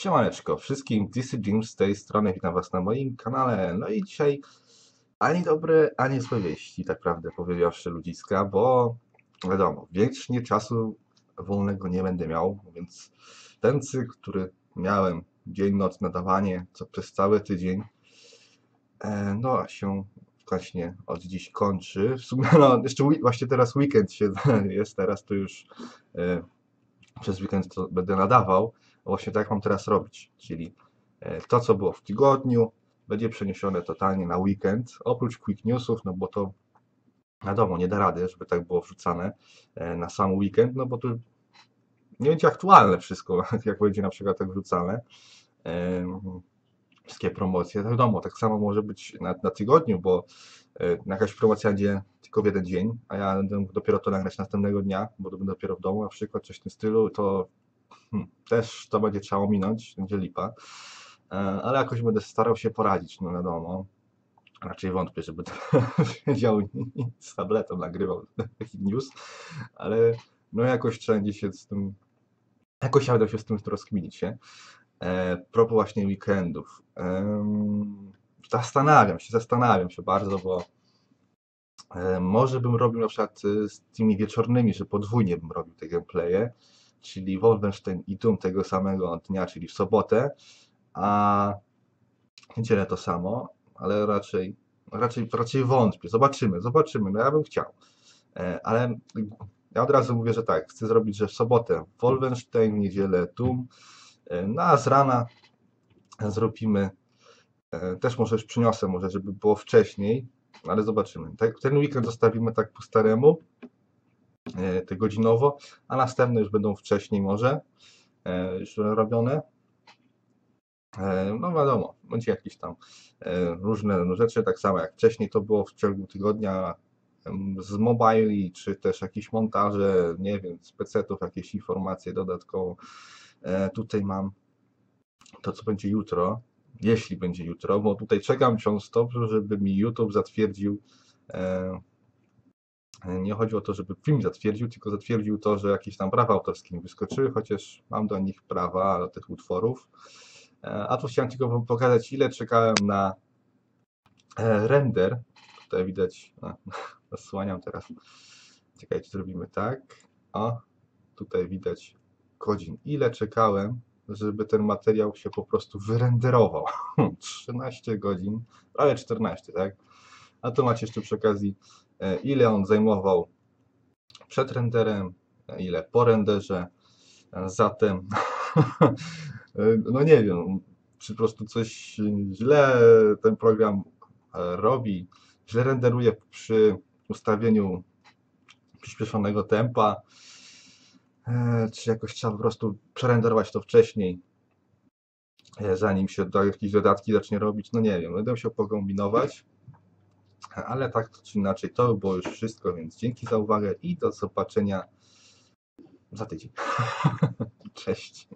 Siemaneczko wszystkim, is Jim z tej strony, witam was na moim kanale. No i dzisiaj ani dobre, ani złe wieści, tak prawdę powiedziawszy ludziska, bo wiadomo, wiecznie czasu wolnego nie będę miał, więc ten cykl, który miałem, dzień, noc, nadawanie, co przez cały tydzień, e, no się właśnie od dziś kończy. W sumie, no, jeszcze właśnie teraz weekend się jest, teraz to już e, przez weekend to będę nadawał, właśnie tak mam teraz robić, czyli e, to, co było w tygodniu, będzie przeniesione totalnie na weekend, oprócz quick newsów, no bo to wiadomo, nie da rady, żeby tak było wrzucane e, na sam weekend, no bo to nie będzie aktualne wszystko, jak będzie na przykład tak wrzucane. Em, Wszystkie promocje, to wiadomo, tak samo może być na, na tygodniu, bo e, jakaś promocja będzie tylko w jeden dzień, a ja będę dopiero to nagrać następnego dnia, bo to będę dopiero w domu na przykład, coś w tym stylu, to hmm, też to będzie trzeba ominąć, będzie lipa. E, Ale jakoś będę starał się poradzić, no wiadomo. Raczej wątpię, żeby i z tabletem nagrywał taki news, ale no jakoś trzeba gdzieś się z tym, jakoś ja będę się z tym rozkminić się. E, propos właśnie weekendów. Em, zastanawiam się, zastanawiam się bardzo, bo e, może bym robił na przykład e, z tymi wieczornymi, że podwójnie bym robił te gameplaye, czyli Wolfenstein i Doom tego samego dnia, czyli w sobotę, a niedzielę to samo, ale raczej, raczej, raczej wątpię. Zobaczymy, zobaczymy. No ja bym chciał. E, Ale ja od razu mówię, że tak, chcę zrobić, że w sobotę Wolfenstein, niedzielę Doom, e, no a z rana zrobimy, e, też może już przyniosę, może żeby było wcześniej, ale zobaczymy. Tak, ten weekend zostawimy tak po staremu, te godzinowo, a następne już będą wcześniej może, e, już robione. E, No wiadomo, będzie jakieś tam e, różne rzeczy, tak samo jak wcześniej to było w ciągu tygodnia z mobili, czy też jakieś montaże, nie wiem, z PC-ów, jakieś informacje dodatkowo. Tutaj mam to, co będzie jutro, jeśli będzie jutro, bo tutaj czekam często, żeby mi YouTube zatwierdził. e, Nie chodzi o to, żeby film zatwierdził, tylko zatwierdził to, że jakieś tam prawa autorskie mi wyskoczyły, chociaż mam do nich prawa, do tych utworów. E, A tu chciałem tylko pokazać, ile czekałem na e, render. Tutaj widać, zasłaniam teraz. Czekajcie, zrobimy tak. O, tutaj widać godzin. Ile czekałem, żeby ten materiał się po prostu wyrenderował. 13 godzin, prawie 14, tak? A tu macie jeszcze przy okazji, e, ile on zajmował przed renderem, ile po renderze. E, Zatem, no nie wiem, czy po prostu coś źle ten program e, robi, źle renderuje przy ustawieniu przyspieszonego tempa, czy jakoś trzeba po prostu przerenderować to wcześniej, e, zanim się do jakieś dodatki zacznie robić, no nie wiem, będę musiał pokombinować, ale tak czy inaczej, to było już wszystko, więc dzięki za uwagę i do zobaczenia za tydzień. Cześć.